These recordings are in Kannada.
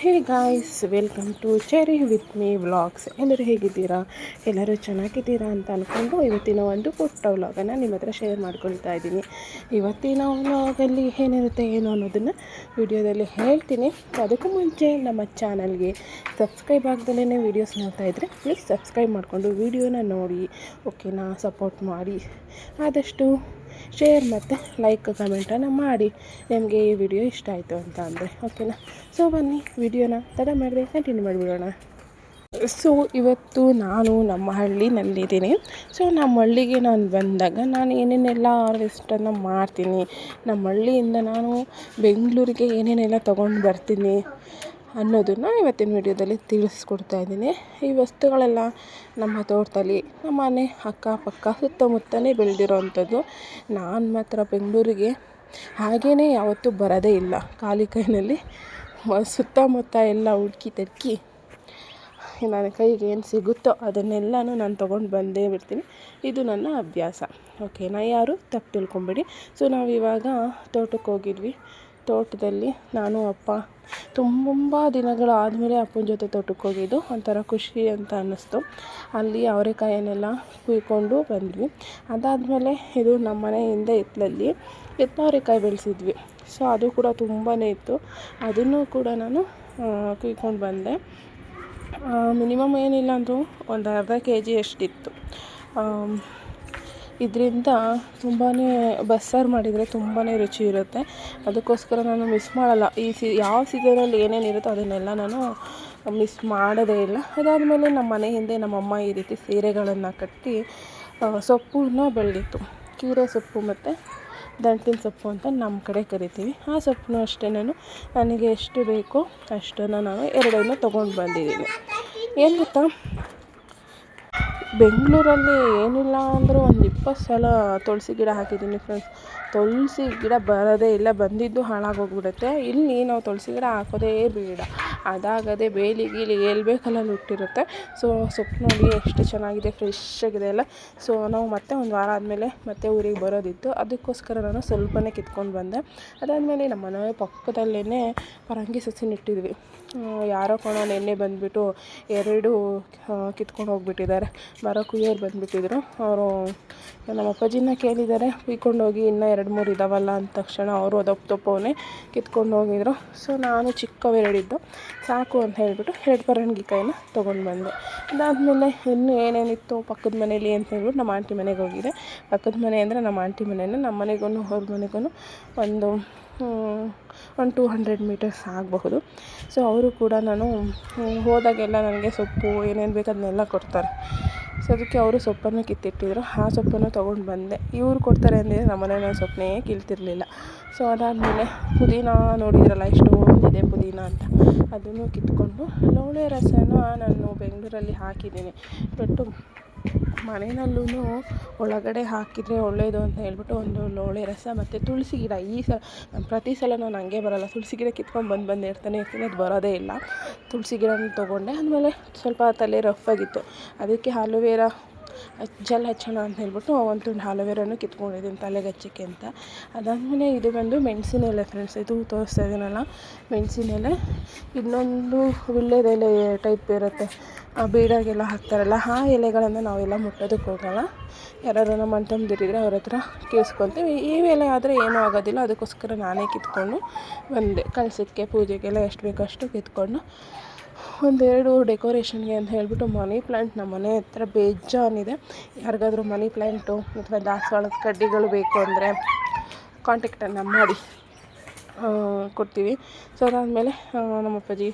Hey guys welcome to Cherry with me vlogs ಎಲ್ಲರೂ ಹೇಗಿದ್ದೀರಾ? ಎಲ್ಲರೂ ಚೆನ್ನಾಗಿದ್ದೀರಾ ಅಂತ ಅಂದ್ಕೊಂಡು ಇವತ್ತಿನ ಒಂದು ಪುಟ್ಟ ವ್ಲಾಗನ್ನು ನಿಮ್ಮ ಹತ್ರ ಶೇರ್ ಮಾಡ್ಕೊಳ್ತಾ ಇದ್ದೀನಿ. ಇವತ್ತಿನ ವ್ಲಾಗಲ್ಲಿ ಏನಿರುತ್ತೆ, ಏನು ಅನ್ನೋದನ್ನು ವಿಡಿಯೋದಲ್ಲಿ ಹೇಳ್ತೀನಿ. ಅದಕ್ಕೂ ಮುಂಚೆ ನಮ್ಮ ಚಾನಲ್ಗೆ ಸಬ್ಸ್ಕ್ರೈಬ್ ಆಗ್ದಲೇ ವೀಡಿಯೋಸ್ ನೋಡ್ತಾ ಇದ್ದರೆ ಪ್ಲೀಸ್ ಸಬ್ಸ್ಕ್ರೈಬ್ ಮಾಡಿಕೊಂಡು ವೀಡಿಯೋನ ನೋಡಿ ಓಕೆನಾ ಸಪೋರ್ಟ್ ಮಾಡಿ. ಆದಷ್ಟು ಶೇರ್ ಮತ್ತು ಲೈಕ್ ಕಮೆಂಟನ್ನು ಮಾಡಿ. ನಿಮಗೆ ಈ ವಿಡಿಯೋ ಇಷ್ಟ ಆಯಿತು ಅಂತ ಅಂದರೆ ಓಕೆನಾ ಸೊ ಬನ್ನಿ ವಿಡಿಯೋನ ತಡ ಮಾಡಿದೆ ಕಂಟಿನ್ಯೂ ಮಾಡಿಬಿಡೋಣ. ಸೊ ಇವತ್ತು ನಾನು ನಮ್ಮ ಹಳ್ಳಿನಲ್ಲಿದ್ದೀನಿ. ಸೊ ನಮ್ಮ ಹಳ್ಳಿಗೆ ನಾನು ಬಂದಾಗ ನಾನು ಏನೇನೆಲ್ಲ ಹಾರ್ವೆಸ್ಟನ್ನು ಮಾಡ್ತೀನಿ. ನಮ್ಮ ಹಳ್ಳಿಯಿಂದ ನಾನು ಬೆಂಗಳೂರಿಗೆ ಏನೇನೆಲ್ಲ ತೊಗೊಂಡು ಬರ್ತೀನಿ. ಅನ್ನೋದನ್ನು ಇವತ್ತಿನ ವಿಡಿಯೋದಲ್ಲಿ ತಿಳಿಸ್ಕೊಡ್ತಾ ಇದ್ದೀನಿ. ಈ ವಸ್ತುಗಳೆಲ್ಲ ನಮ್ಮ ತೋಟದಲ್ಲಿ, ನಮ್ಮ ಮನೆ ಅಕ್ಕಪಕ್ಕ ಸುತ್ತಮುತ್ತಲೇ ಬೆಳೆದಿರೋವಂಥದ್ದು. ನಾನು ಮಾತ್ರ ಬೆಂಗಳೂರಿಗೆ ಹಾಗೇ ಯಾವತ್ತೂ ಬರೋದೇ ಇಲ್ಲ. ಖಾಲಿ ಕೈನಲ್ಲಿ ಸುತ್ತಮುತ್ತ ಎಲ್ಲ ಹುಡುಕಿ ತಡ್ಕಿ ನನ್ನ ಕೈಗೆ ಏನು ಸಿಗುತ್ತೋ ಅದನ್ನೆಲ್ಲನೂ ನಾನು ತೊಗೊಂಡು ಬಂದೇ ಬಿಡ್ತೀನಿ. ಇದು ನನ್ನ ಅಭ್ಯಾಸ. ಓಕೆನಾ? ಯಾರು ತಪ್ಪು ತಿಳ್ಕೊಂಬಿಡಿ. ಸೊ ಇವಾಗ ತೋಟಕ್ಕೆ ಹೋಗಿದ್ವಿ. ತೋಟದಲ್ಲಿ ನಾನು, ಅಪ್ಪ. ತುಂಬ ದಿನಗಳಾದಮೇಲೆ ಅಪ್ಪನ ಜೊತೆ ತೋಟಕ್ಕೆ ಹೋಗಿದ್ದು. ಒಂಥರ ಖುಷಿ ಅಂತ ಅನ್ನಿಸ್ತು. ಅಲ್ಲಿ ಅವರೆಕಾಯನ್ನೆಲ್ಲ ಕುಯ್ಕೊಂಡು ಬಂದ್ವಿ. ಅದಾದಮೇಲೆ ಇದು ನಮ್ಮ ಮನೆ ಹಿಂದೆ ಹಿತ್ತಲಲ್ಲಿ ಹಿತ್ತವರೆಕಾಯಿ ಬೆಳೆಸಿದ್ವಿ. ಸೊ, ಅದು ಕೂಡ ತುಂಬಾ ಇತ್ತು. ಅದನ್ನು ಕೂಡ ನಾನು ಕುಯ್ಕೊಂಡು ಬಂದೆ. ಮಿನಿಮಮ್ ಏನಿಲ್ಲ ಅಂದರೂ ಒಂದು ಅರ್ಧ ಕೆ ಜಿ ಅಷ್ಟಿತ್ತು ಇದರಿಂದ ತುಂಬಾ ಬಸ್ಸಾರು ಮಾಡಿದರೆ ತುಂಬಾ ರುಚಿ ಇರುತ್ತೆ. ಅದಕ್ಕೋಸ್ಕರ ನಾನು ಮಿಸ್ ಮಾಡಲ್ಲ. ಈ ಸಿ, ಯಾವ ಸೀಸನಲ್ಲಿ ಏನೇನು ಇರುತ್ತೋ ಅದನ್ನೆಲ್ಲ ನಾನು ಮಿಸ್ ಮಾಡೋದೇ ಇಲ್ಲ. ಅದಾದಮೇಲೆ ನಮ್ಮ ಮನೆ ಹಿಂದೆ ನಮ್ಮಮ್ಮ ಈ ರೀತಿ ಸೀರೆಗಳನ್ನು ಕಟ್ಟಿ ಸೊಪ್ಪನ್ನ ಬೆಳೆದಿತ್ತು. ಕೀರೆ ಸೊಪ್ಪು ಮತ್ತು ದಂಟಿನ ಸೊಪ್ಪು ಅಂತ ನಮ್ಮ ಕಡೆ ಕರಿತೀವಿ. ಆ ಸೊಪ್ಪನ್ನು ಅಷ್ಟೇ ನಾನು, ನನಗೆ ಎಷ್ಟು ಬೇಕೋ ಅಷ್ಟನ್ನು ನಾನು ಎರಡನ್ನು ತೊಗೊಂಡು ಬಂದಿದ್ದೀನಿ ಏನು ಗೊತ್ತಾ? ಬೆಂಗಳೂರಲ್ಲಿ ಏನಿಲ್ಲ ಅಂದರೂ ಒಂದು ಇಪ್ಪತ್ತು ಸಲ ತುಳಸಿ ಗಿಡ ಹಾಕಿದ್ದೀನಿ ಫ್ರೆಂಡ್ಸ್ ತುಳಸಿ ಗಿಡ ಬರೋದೇ ಇಲ್ಲ, ಬಂದಿದ್ದು ಹಾಳಾಗೋಗ್ಬಿಡುತ್ತೆ ಇಲ್ಲಿ ನಾವು ತುಳಸಿ ಗಿಡ ಹಾಕೋದೇ ಬೇಡ. ಅದಾಗದೆ ಬೇಲಿ ಗೀಲಿ ಎಲ್ಲಿ ಬೇಕಲ್ಲಿ ಹುಟ್ಟಿರುತ್ತೆ. ಸೊ ಸೊಪ್ಪು ನೋಡಿ ಎಷ್ಟು ಚೆನ್ನಾಗಿದೆ ಫ್ರೆಶ್ ಆಗಿದೆ ಅಲ್ಲ. ಸೊ ನಾವು ಮತ್ತೆ ಒಂದು ವಾರ ಆದಮೇಲೆ ಮತ್ತೆ ಊರಿಗೆ ಬರೋದಿತ್ತು. ಅದಕ್ಕೋಸ್ಕರ ನಾನು ಸ್ವಲ್ಪನೇ ಕಿತ್ಕೊಂಡು ಬಂದೆ. ಅದಾದಮೇಲೆ ನಮ್ಮ ಮನೆ ಪಕ್ಕದಲ್ಲೇ ಪರಂಗಿ ಸಸಿ ನೆಟ್ಟಿದ್ವಿ ಯಾರೋ ಕೋಣ ನೆನ್ನೆ ಬಂದುಬಿಟ್ಟು ಎರಡು ಕಿತ್ಕೊಂಡು ಹೋಗ್ಬಿಟ್ಟಿದ್ದಾರೆ. ಮರ ಕುಯ್ಯೋರು ಬಂದುಬಿಟ್ಟಿದ್ರು. ಅವರು ನಮ್ಮ ಅಪ್ಪಾಜಿನ ಕೇಳಿದ್ದಾರೆ ಕುಯ್ಕೊಂಡು ಹೋಗಿ ಇನ್ನೂ ಎರಡು ಮೂರು ಇದಾವಲ್ಲ ಅಂದ ತಕ್ಷಣ ಅವರು ಅದಪ್ಪ ದಪ್ಪವನ್ನೇ ಕಿತ್ಕೊಂಡು ಹೋಗಿದ್ರು. ಸೊ ನಾನು ಚಿಕ್ಕವೆರಡಿದ್ದು ಸಾಕು ಅಂತ ಹೇಳಿಬಿಟ್ಟು ಎರಡು ಪರಂಗಿಕಾಯಿನ ತೊಗೊಂಡು ಬಂದೆ. ಅದಾದಮೇಲೆ ಇನ್ನೂ ಏನೇನಿತ್ತು ಪಕ್ಕದ ಮನೇಲಿ ಅಂತ ಹೇಳ್ಬಿಟ್ಟು ನಮ್ಮ ಆಂಟಿ ಮನೆಗೆ ಹೋಗಿದೆ. ಪಕ್ಕದ ಮನೆ ಅಂದರೆ ನಮ್ಮ ಆಂಟಿ ಮನೆಯೇ ನಮ್ಮ ಮನೆಗೂ ಅವ್ರ ಮನೆಗೂ ಒಂದು ಒಂದು ಟೂ ಹಂಡ್ರೆಡ್ ಮೀಟರ್ಸ್ ಆಗಬಹುದು. ಸೊ ಅವರು ಕೂಡ ನಾನು ಹೋದಾಗೆಲ್ಲ ನನಗೆ ಸೊಪ್ಪು ಏನೇನು ಬೇಕು ಅದನ್ನೆಲ್ಲ ಕೊಡ್ತಾರೆ. ಸೊ ಅದಕ್ಕೆ ಅವರು ಸೊಪ್ಪನ್ನು ಕಿತ್ತಿಟ್ಟಿದ್ರು. ಆ ಸೊಪ್ಪನ್ನು ತೊಗೊಂಡು ಬಂದೆ. ಇವರು ಕೊಡ್ತಾರೆ ಅಂದರೆ ನಮ್ಮ ಮನೇಲಿ ಸೊಪ್ಪನ್ನೇ ಕೀಳ್ತಿರ್ಲಿಲ್ಲ. ಸೊ ಅದಾದಮೇಲೆ ಪುದೀನ ನೋಡಿದ್ರಲ್ಲ ಎಷ್ಟೊಂದಿದೆ ಪುದೀನ ಅಂತ. ಅದನ್ನು ಕಿತ್ಕೊಂಡು ಲೋಳೆ ರಸನ ನಾನು ಬೆಂಗಳೂರಲ್ಲಿ ಹಾಕಿದ್ದೀನಿ. ಬಟ್ಟು ಮನೆಯಲ್ಲೂ ಒಳಗಡೆ ಹಾಕಿದರೆ ಒಳ್ಳೆಯದು ಅಂತ ಹೇಳ್ಬಿಟ್ಟು ಒಂದು ಲೋಳೆ ರಸ ಮತ್ತು ತುಳಸಿ ಗಿಡ. ಈ ಸಲ ಪ್ರತಿ ಸಲ ನಾನು ಹಂಗೆ ಬರೋಲ್ಲ. ತುಳಸಿ ಗಿಡ ಕಿತ್ಕೊಂಡು ಬಂದು ಬಂದು ಇರ್ತಾನೆ ಇರ್ತೀನಿ. ಅದು ಬರೋದೇ ಇಲ್ಲ. ತುಳಸಿ ಗಿಡನ ತೊಗೊಂಡೆ. ಆಮೇಲೆ ಸ್ವಲ್ಪ ತಲೆ ರಫ್ ಆಗಿತ್ತು. ಅದಕ್ಕೆ ಆಲೋವೇರಾ ಜೆಲ್ ಹಚ್ಚೋಣ ಅಂತ ಹೇಳ್ಬಿಟ್ಟು ಒಂದು ತುಂಡು ಕಿತ್ಕೊಂಡಿದ್ದೀನಿ ತಲೆಗೆ ಅಂತ. ಅದಾದಮೇಲೆ ಇದು ಬಂದು ಮೆಣಸಿನ ಎಲೆ ಫ್ರೆಂಡ್ಸ್ ಇದು ತೋರಿಸ್ತಾ ಇದ್ದೀನಲ್ಲ ಮೆಣಸಿನ ಎಲೆ. ಇನ್ನೊಂದು ವೀಳ್ಯದೆಲೆ ಟೈಪ್ ಇರುತ್ತೆ. ಆ ಬೀಡಾಗೆಲ್ಲ ಹಾಕ್ತಾರಲ್ಲ, ಆ ಎಲೆಗಳನ್ನು ನಾವೆಲ್ಲ ಮುಟ್ಟೋದಕ್ಕೆ ಹೋಗಲ್ಲ. ಯಾರು ನಮ್ಮ ಅಂತಂದಿರಿದ್ರೆ ಅವ್ರ ಹತ್ರ ಕೇಳಿಸ್ಕೊತೀವಿ. ಈ ಎಲೆ ಆದರೆ ಏನೂ ಆಗೋದಿಲ್ಲ, ಅದಕ್ಕೋಸ್ಕರ ನಾನೇ ಕಿತ್ಕೊಂಡು ಬಂದೆ. ಕಳಸಕ್ಕೆ, ಪೂಜೆಗೆಲ್ಲ ಎಷ್ಟು ಬೇಕೋ ಅಷ್ಟು ಕಿತ್ಕೊಂಡು ಒಂದೆರಡು ಡೆಕೋರೇಷನ್ಗೆ ಅಂತ ಹೇಳಿಬಿಟ್ಟು ಮನಿ ಪ್ಲ್ಯಾಂಟ್ ನಮ್ಮ ಮನೆ ಹತ್ರ ಬೇಜಾನಿದೆ. ಯಾರಿಗಾದ್ರೂ ಮನಿ ಪ್ಲ್ಯಾಂಟು ಅಥವಾ ದಾಸವಾಳದ ಕಡ್ಡಿಗಳು ಬೇಕು ಅಂದರೆ ಕಾಂಟ್ಯಾಕ್ಟನ್ನು ಮಾಡಿ ಕೊಡ್ತೀವಿ. ಸೊ ಅದಾದಮೇಲೆ ನಮ್ಮ ಅಪ್ಪಾಜಿ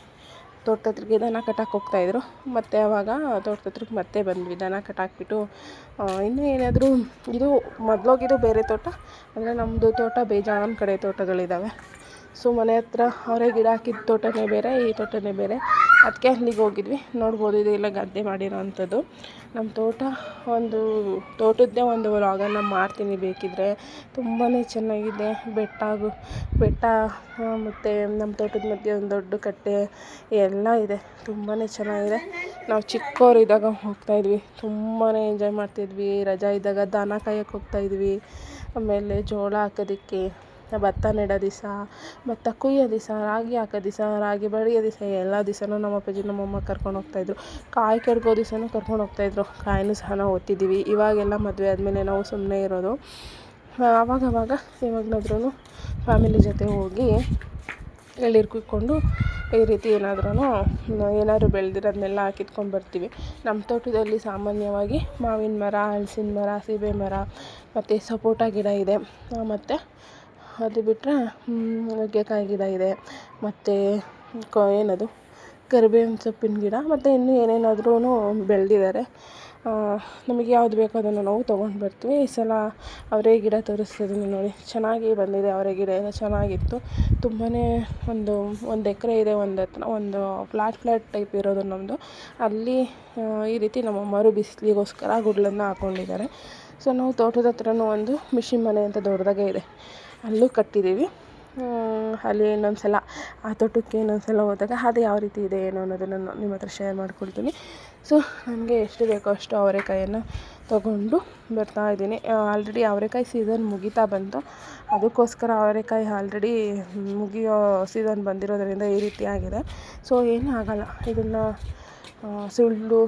ತೋಟದ ದನ ಕಟ್ಟಾಕೆ ಹೋಗ್ತಾಯಿದ್ರು ಮತ್ತು ಆವಾಗ ತೋಟದ ಮತ್ತೆ ಬಂದ್ವಿ. ದನ ಕಟ್ಟಾಕ್ಬಿಟ್ಟು ಇನ್ನೂ ಏನಾದರೂ ಇದು ಮೊದಲೋಗಿದ್ದು ಬೇರೆ ತೋಟ, ಅಂದರೆ ನಮ್ಮದು ತೋಟ ಬೇಜಾನ್ ಕಡೆ ತೋಟಗಳಿದ್ದಾವೆ ಸೊ ಮನೆ ಹತ್ರ ಅವರೇ ಗಿಡ ಹಾಕಿದ ತೋಟನೇ ಬೇರೆ, ಈ ತೋಟನೇ ಬೇರೆ. ಅದಕ್ಕೆ ಅಲ್ಲಿಗೆ ಹೋಗಿದ್ವಿ. ನೋಡ್ಬೋದು ಇದೆಲ್ಲ ಗದ್ದೆ ಮಾಡಿರೋ ಅಂಥದ್ದು ನಮ್ಮ ತೋಟ ಒಂದು, ತೋಟದ್ದೇ ಒಂದು ವ್ಲಾಗನ್ನು ಮಾಡ್ತೀನಿ ಬೇಕಿದ್ರೆ. ತುಂಬಾ ಚೆನ್ನಾಗಿದೆ. ಬೆಟ್ಟ ಬೆಟ್ಟ ಮತ್ತು ನಮ್ಮ ತೋಟದ ಮಧ್ಯೆ ಒಂದು ದೊಡ್ಡ ಕಟ್ಟೆ ಎಲ್ಲ ಇದೆ. ತುಂಬಾ ಚೆನ್ನಾಗಿದೆ. ನಾವು ಚಿಕ್ಕವರಿದ್ದಾಗ ಹೋಗ್ತಾಯಿದ್ವಿ ತುಂಬಾ ಎಂಜಾಯ್ ಮಾಡ್ತಿದ್ವಿ. ರಜಾ ಇದ್ದಾಗ ದನ ಕಾಯಕ್ಕೆ ಹೋಗ್ತಾಯಿದ್ವಿ ಆಮೇಲೆ ಜೋಳ ಹಾಕೋದಿಕ್ಕೆ ಭತ್ತ ನೆಡೋ ದಿವಸ, ಭತ್ತ ಕುಯ್ಯೋ ದಿವಸ, ರಾಗಿ ಹಾಕೋ ದಿವಸ, ರಾಗಿ ಬೆಳೆಯೋ ದಿವಸ, ಎಲ್ಲ ದಿವಸನೂ ನಮ್ಮ ಅಪ್ಪಾಜಿ ನಮ್ಮಮ್ಮ ಕರ್ಕೊಂಡು ಹೋಗ್ತಾಯಿದ್ರು ಕಾಯಿ ಕೆಡ್ಕೋ ದಿವಸನೂ ಕರ್ಕೊಂಡು ಹೋಗ್ತಾಯಿದ್ರು ಕಾಯಿನೂ ಸಹ ನಾವು ಓದ್ತಿದ್ದೀವಿ ಇವಾಗೆಲ್ಲ ಮದುವೆ ಆದಮೇಲೆ ನಾವು ಸುಮ್ಮನೆ ಇರೋದು. ಆವಾಗವಾಗ ಇವಾಗಲಾದ್ರೂ ಫ್ಯಾಮಿಲಿ ಜೊತೆ ಹೋಗಿ ಎಳ್ಳಿರು ಕುಯ್ಕೊಂಡು ಈ ರೀತಿ ಏನಾದ್ರೂ ಏನಾದ್ರು ಬೆಳೆದಿರೋದನ್ನೆಲ್ಲ ಕಿತ್ಕೊಂಡು ಬರ್ತೀವಿ. ನಮ್ಮ ತೋಟದಲ್ಲಿ ಸಾಮಾನ್ಯವಾಗಿ ಮಾವಿನ ಮರ, ಹಲ್ಸಿನ ಮರ, ಸೀಬೆ ಮರ, ಮತ್ತು ಸಪೋಟ ಗಿಡ ಇದೆ. ಮತ್ತು ಅದು ಬಿಟ್ಟರೆ ನುಗ್ಗೆಕಾಯಿ ಗಿಡ ಇದೆ. ಮತ್ತು ಕ, ಏನದು? ಕರಿಬೇವಿನ ಸೊಪ್ಪಿನ ಗಿಡ. ಮತ್ತು ಇನ್ನೂ ಏನೇನಾದ್ರೂ ಬೆಳೆದಿದ್ದಾರೆ. ನಮಗೆ ಯಾವ್ದು ಬೇಕೋ ಅದನ್ನು ನಾವು ತೊಗೊಂಡು ಬರ್ತೀವಿ. ಈ ಸಲ ಅವರೇ ಗಿಡ ತೋರಿಸ್ತಿದ್ದೀನಿ ನೋಡಿ. ಚೆನ್ನಾಗಿ ಬಂದಿದೆ ಅವರೇ ಗಿಡ. ಎಲ್ಲ ಚೆನ್ನಾಗಿತ್ತು. ತುಂಬಾ ಒಂದು ಒಂದು ಎಕರೆ ಇದೆ, ಒಂದು ಹತ್ರ, ಒಂದು ಫ್ಲ್ಯಾಟ್ ಫ್ಲ್ಯಾಟ್ ಟೈಪ್ ಇರೋದು ನಮ್ಮದು ಅಲ್ಲಿ ಈ ರೀತಿ ನಮ್ಮ ಮರು ಬಿಸಿಲಿಗೋಸ್ಕರ ಗುಡ್ಲನ್ನು ಹಾಕ್ಕೊಂಡಿದ್ದಾರೆ ಸೊ, ನಾವು ತೋಟದ ಹತ್ರನೂ ಒಂದು ಮಿಷಿನ್ ಮನೆ ಅಂತ ದೊಡ್ಡದಾಗೆ ಇದೆ. ಅಲ್ಲೂ ಕಟ್ಟಿದ್ದೀವಿ. ಅಲ್ಲಿ ಇನ್ನೊಂದು ಸಲ ಆ ತೋಟಕ್ಕೆ ಇನ್ನೊಂದು ಸಲ ಹೋದಾಗ ಅದು ಯಾವ ರೀತಿ ಇದೆ ಏನು ಅನ್ನೋದನ್ನು ನಿಮ್ಮ ಹತ್ರ ಶೇರ್ ಮಾಡ್ಕೊಳ್ತೀನಿ ಸೊ ನನಗೆ ಎಷ್ಟು ಬೇಕೋ ಅಷ್ಟು ಅವರೆಕಾಯನ್ನು ತೊಗೊಂಡು ಬರ್ತಾಯಿದ್ದೀನಿ ಆಲ್ರೆಡಿ ಅವರೆಕಾಯಿ ಸೀಸನ್ ಮುಗಿತಾ ಬಂತು. ಅದಕ್ಕೋಸ್ಕರ ಅವರೆಕಾಯಿ ಆಲ್ರೆಡಿ ಮುಗಿಯೋ ಸೀಸನ್ ಬಂದಿರೋದರಿಂದ ಈ ರೀತಿ ಆಗಿದೆ. ಸೊ ಏನೂ ಆಗಲ್ಲ. ಇದನ್ನು ಸುಳ್ಳು,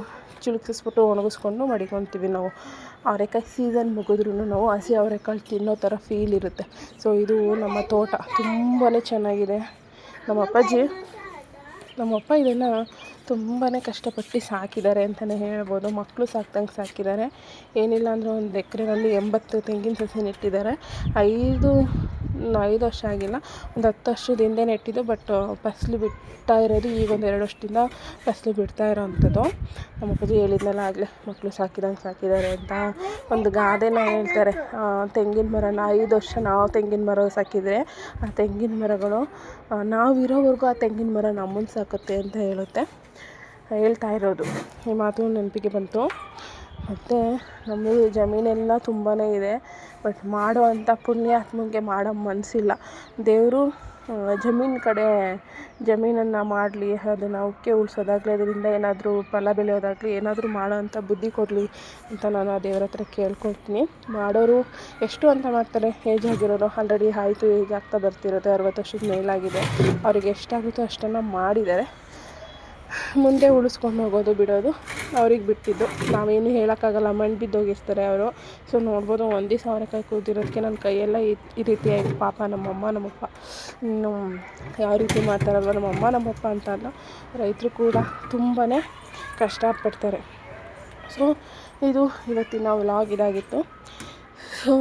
ಚಿಳುಕಿಸ್ಬಿಟ್ಟು ಒಣಗಿಸ್ಕೊಂಡು ಮಡಿಕೊತೀವಿ ನಾವು. ಅವರೆಕಾಯಿ ಸೀಸನ್ ಮುಗಿದ್ರೂ ನಾವು ಹಸಿ ಅವರೆಕಾಳು ತಿನ್ನೋ ಥರ ಫೀಲ್ ಇರುತ್ತೆ. ಸೊ ಇದು ನಮ್ಮ ತೋಟ. ತುಂಬಾ ಚೆನ್ನಾಗಿದೆ. ನಮ್ಮ ಅಪ್ಪಾಜಿ ನಮ್ಮಪ್ಪ ಇದನ್ನು ತುಂಬಾ ಕಷ್ಟಪಟ್ಟು ಸಾಕಿದ್ದಾರೆ ಅಂತಲೇ ಹೇಳ್ಬೋದು. ಮಕ್ಕಳು ಸಾಕ್ದಂಗೆ ಸಾಕಿದ್ದಾರೆ. ಏನಿಲ್ಲ ಅಂದರೆ ಒಂದು ಎಕರೆನಲ್ಲಿ ಎಂಬತ್ತು ತೆಂಗಿನ ಸಸಿ ನೆಟ್ಟಿದ್ದಾರೆ ಐದು ಐದು ವರ್ಷ ಆಗಿಲ್ಲ. ಒಂದು ಹತ್ತು ವರ್ಷದ ಹಿಂದೆ ನೆಟ್ಟಿದ್ದು ಬಟ್ ಫಸಲು ಬಿಡ್ತಾ ಇರೋದು ಈಗ ಒಂದು ಎರಡು ವರ್ಷದಿಂದ ಫಸಲು ಬಿಡ್ತಾ ಇರೋವಂಥದ್ದು ನಮ್ಮ ಅಪ್ಪಾಜಿ ಹೇಳಿದ್ನಲ್ಲ, ಆಗಲೇ ಮಕ್ಕಳು ಸಾಕಿದಂಗೆ ಸಾಕಿದ್ದಾರೆ ಅಂತ. ಒಂದು ಗಾದೆನ ಹೇಳ್ತಾರೆ ತೆಂಗಿನ ಮರನ, ಐದು ವರ್ಷ ನಾವು ತೆಂಗಿನ ಮರ ಸಾಕಿದರೆ ಆ ತೆಂಗಿನ ಮರಗಳು ನಾವಿರೋವರೆಗೂ ಆ ತೆಂಗಿನ ಮರ ನಮ್ಮನ್ನು ಸಾಕುತ್ತೆ ಅಂತ ಹೇಳುತ್ತೆ. ಹೇಳ್ತಾ ಇರೋದು. ಈ ಮಾತು ನೆನಪಿಗೆ ಬಂತು. ಮತ್ತು ನಮ್ಮದು ಜಮೀನೆಲ್ಲ ತುಂಬಾ ಇದೆ. ಬಟ್ ಮಾಡುವಂಥ ಪುಣ್ಯಾತ್ಮಂಗೆ ಮಾಡೋ ಮನಸ್ಸಿಲ್ಲ ದೇವರು ಜಮೀನು ಕಡೆ ಜಮೀನನ್ನು ಮಾಡಲಿ, ಅದನ್ನು ಅವಕ್ಕೆ ಉಳಿಸೋದಾಗ್ಲಿ, ಅದರಿಂದ ಏನಾದರೂ ಫಲ ಬೆಳೆಯೋದಾಗಲಿ, ಏನಾದರೂ ಮಾಡೋವಂಥ ಬುದ್ಧಿ ಕೊಡಲಿ ಅಂತ ನಾನು ಆ ದೇವ್ರ ಹತ್ರ ಕೇಳ್ಕೊಳ್ತೀನಿ. ಮಾಡೋರು ಎಷ್ಟು ಅಂತ ಮಾಡ್ತಾರೆ? ಏಜ್ ಆಗಿರೋರು. ಆಲ್ರೆಡಿ ಆಯಿತು, ಏಜ್ ಆಗ್ತಾ ಬರ್ತಿರುತ್ತೆ ಅರವತ್ತು ವರ್ಷದ ಮೇಲಾಗಿದೆ. ಅವ್ರಿಗೆ ಎಷ್ಟಾಗುತ್ತೋ ಅಷ್ಟನ್ನು ಮಾಡಿದ್ದಾರೆ. ಮುಂದೆ ಉಳಿಸ್ಕೊಂಡು ಹೋಗೋದು ಬಿಡೋದು ಅವ್ರಿಗೆ ಬಿಟ್ಟಿದ್ದು. ನಾವೇನು ಹೇಳೋಕ್ಕಾಗಲ್ಲ, ಮಣ್ಣು ಬಿದ್ದೋಗಿರ್ತಾರೆ ಅವರು. ಸೊ ನೋಡ್ಬೋದು ಒಂದೇ ದಿವಸ ಕೂದಿರೋದಕ್ಕೆ ನನ್ನ ಕೈಯೆಲ್ಲ ಈ ರೀತಿ ಆಯಿತು ಪಾಪ ನಮ್ಮಮ್ಮ, ನಮ್ಮಪ್ಪ. ಇನ್ನು ಯಾವ ರೀತಿ ಮಾಡ್ತಾರಲ್ವ ನಮ್ಮಮ್ಮ, ನಮ್ಮಪ್ಪ ಅಂತ ಅಲ್ಲ, ರೈತರು ಕೂಡ ತುಂಬಾ ಕಷ್ಟಪಡ್ತಾರೆ. ಸೊ ಇದು ಇವತ್ತಿನ ವ್ಲಾಗ್ ಇದಾಗಿತ್ತು. ಸೊ